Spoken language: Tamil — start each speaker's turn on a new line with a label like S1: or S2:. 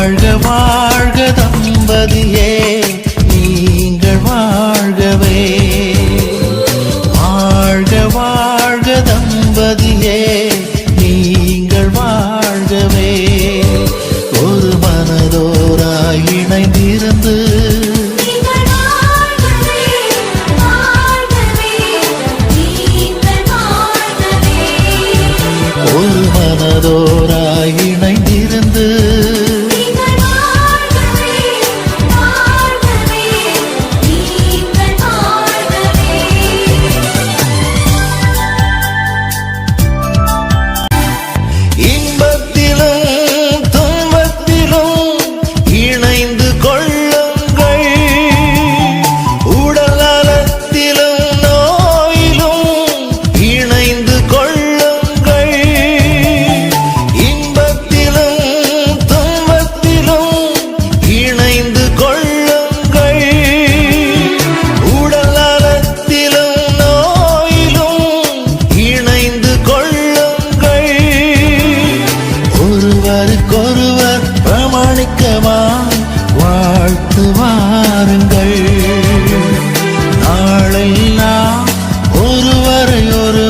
S1: வாழ்க வாழ்க தம்பதியே நீங்கள் வாழ்கவே. வாழ்க வாழ்க தம்பதியே நீங்கள் வாழ்கவே. ஒரு மனதோராய் இணைந்திருந்து